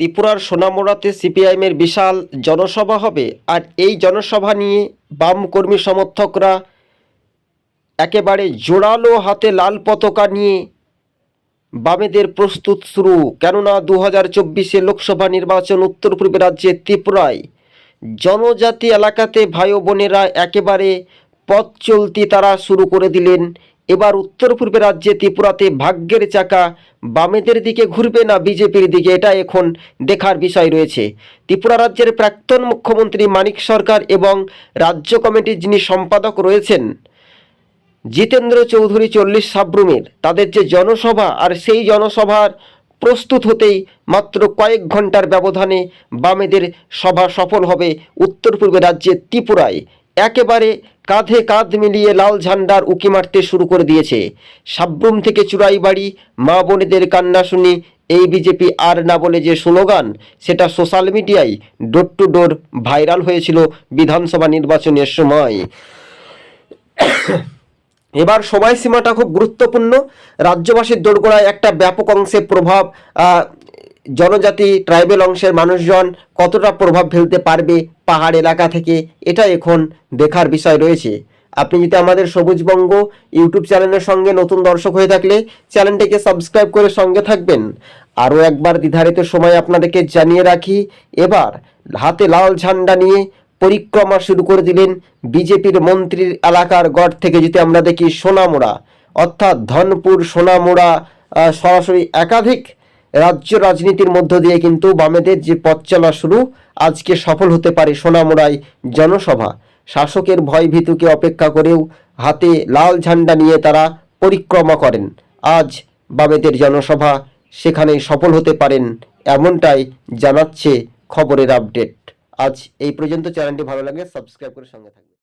ত্রিপুরার সোনামুড়াতে সিপিআইএমের বিশাল জনসভা হবে আর এই জনসভা নিয়ে বাম কর্মী সমর্থকরা একেবারে জোরালো হাতে লাল পতাকা নিয়ে বামেদের প্রস্তুত শুরু। কেননা দু হাজার চব্বিশে লোকসভা নির্বাচন উত্তর পূর্ব রাজ্যে ত্রিপুরায় জনজাতি এলাকাতে ভাই বোনেরা একেবারে পথ চলতি তারা শুরু করে দিলেন এবার উত্তর পূর্ব রাজ্যে ত্রিপুরাতে ভাগ্যের চাকা বামেদের দিকে ঘুরবে না বিজেপির দিকে, এটা এখন দেখার বিষয় রয়েছে। ত্রিপুরা রাজ্যের প্রাক্তন মুখ্যমন্ত্রী মানিক সরকার এবং রাজ্য কমিটির যিনি সম্পাদক রয়েছেন, জিতেন্দ্র চৌধুরী চল্লিশ সাব্রুমের, তাদের যে জনসভা আর সেই জনসভার প্রস্তুত হতেই মাত্র কয়েক ঘণ্টার ব্যবধানে বামেদের সভা সফল হবে উত্তর পূর্বে রাজ্যের ত্রিপুরায়। একেবারে কাঁধে কাঁধ মিলিয়ে লাল ঝান্ডার উকি মারতে শুরু করে দিয়েছে। সাব্রুম থেকে চুরাই বাড়ি মা বোনেদের কান্না শুনি এই বিজেপি আর না বলে যে স্লোগান, সেটা সোশ্যাল মিডিয়ায় ডোর টু ডোর ভাইরাল হয়েছিল বিধানসভা নির্বাচনের সময়। এবার সময়সীমাটা খুব গুরুত্বপূর্ণ। রাজ্যবাসীর দোরগোড়ায় একটা ব্যাপক অংশে প্রভাব জনজাতি ট্রাইবেল অংশের মানুষজন কতটা প্রভাব ফেলতে পারবে পাহাড় এলাকা থেকে, এটা এখন দেখার বিষয় রয়েছে। আপনি যদি আমাদের সবুজবঙ্গ ইউটিউব চ্যানেলের সঙ্গে নতুন দর্শক হয়ে থাকলে চ্যানেলটিকে সাবস্ক্রাইব করে সঙ্গে থাকবেন। আরও একবার দ্বিধারিত সময় আপনাদেরকে জানিয়ে রাখি, এবার হাতে লাল ঝান্ডা নিয়ে পরিক্রমা শুরু করে দিলেন বিজেপির মন্ত্রীর এলাকার গড় থেকে যদি আমরা দেখি সোনামোড়া। অর্থাৎ ধনপুর, সোনামোড়া সরাসরি একাধিক রাজ্য রাজনীতির মধ্য দিয়ে কিন্তু বামেদের যে পথ চলা শুরু, আজকে সফল হতে পারে সোনামুড়ায় জনসভা। শাসকের ভয় ভীতুকে অপেক্ষা করেও হাতে লাল ঝান্ডা নিয়ে তারা পরিক্রমা করেন। আজ বামেদের জনসভা সেখানে সফল হতে পারেন এমনটাই জানাচ্ছে খবরের আপডেট। আজ এই পর্যন্ত। চ্যানেলটি ভালো লাগলে সাবস্ক্রাইব করে সঙ্গে থাকবে